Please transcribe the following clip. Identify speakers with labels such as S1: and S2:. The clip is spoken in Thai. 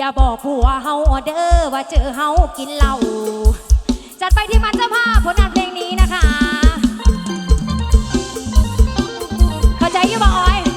S1: อย่าบอกผัวเฮาออเดอร์ว่าเจอเฮากินเหล้าจัดไปที่มันเจ้าาผลงานเพลงนี้นะคะ เข้าใจยังบอย